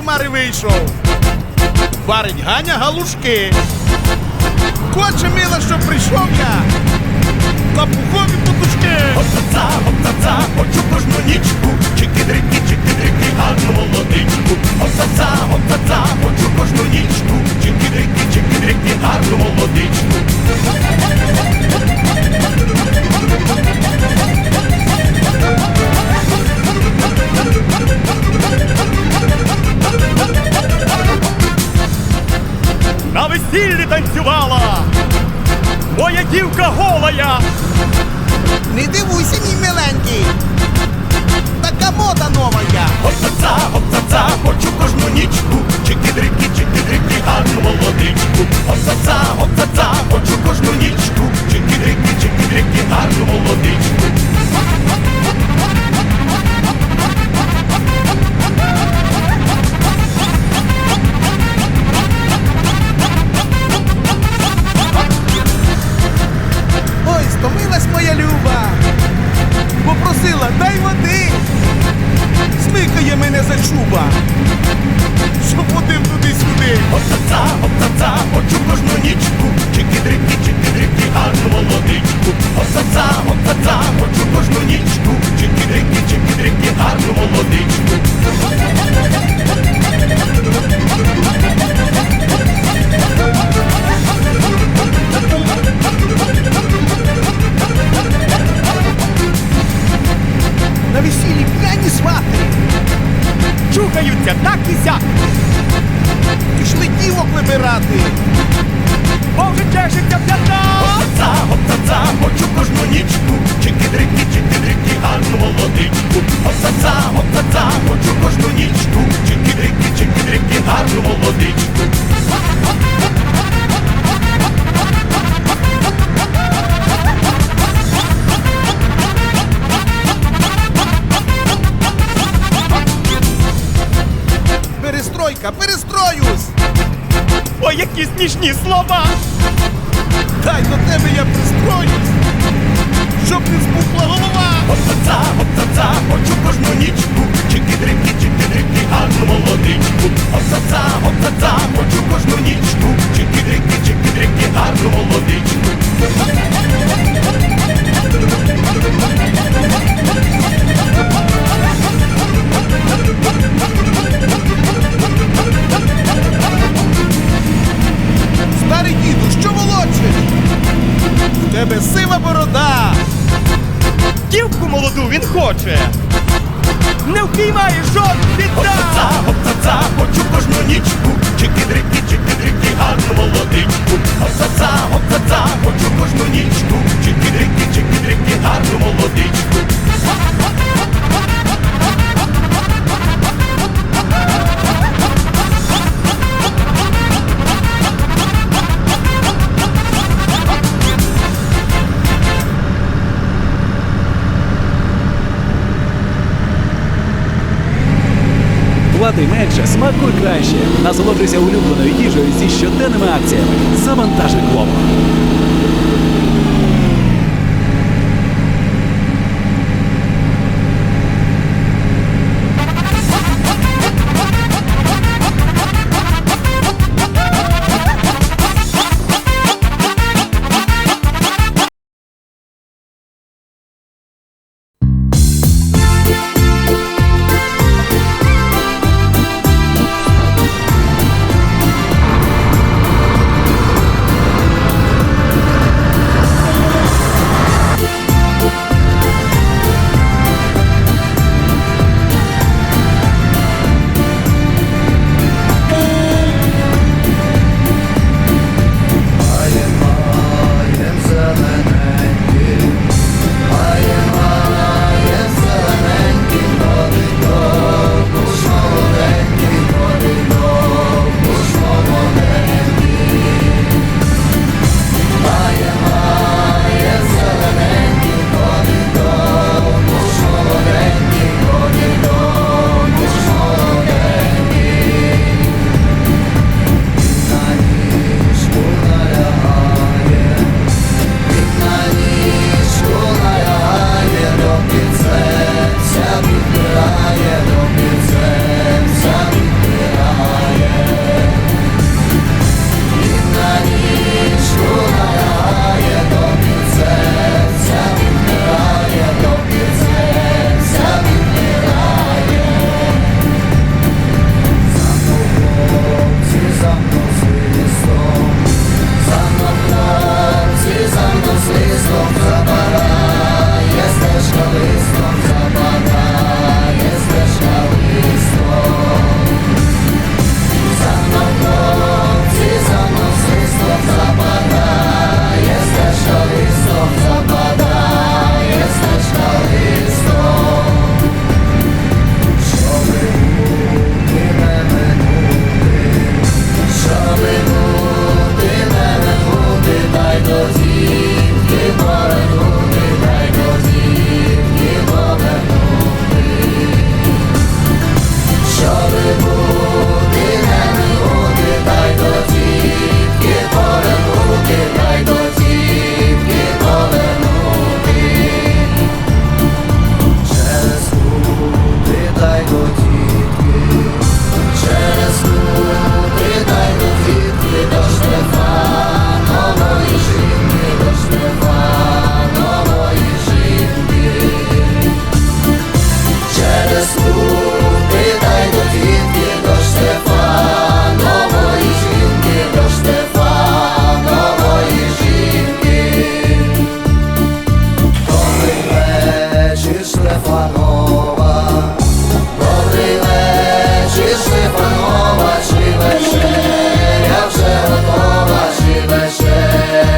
хмари вийшов. Варить Ганя галушки. Хоче мила, щоб прийшов я. На потушки. Оптаца, оца, хочу кожну нічку, мене за чуба. що ходив туди-сюди. Оца, оца, Сяк! Пішли дівок вибирати. Бо вже чешеться п'ята! Оца, оца, хочу кожну нічку, чики-дрики, чики-дрики, гарну молодичку. Оца, оца, хочу Перестройка, перестроюсь. Ой, які смішні слова! Дай до тебе я пристроюсь. Щоб не спухла голова. Тебе сива борода. Дівку молоду він хоче! Не впіймає жод біда! Оца, хочу кожну нічку, чики-дрики, чики-дрики, гарну молодичку. Оца, Влади менше, смакуй краще. Насолоджуйся улюбленою їжею зі щоденними акціями. Завантажи Glovo.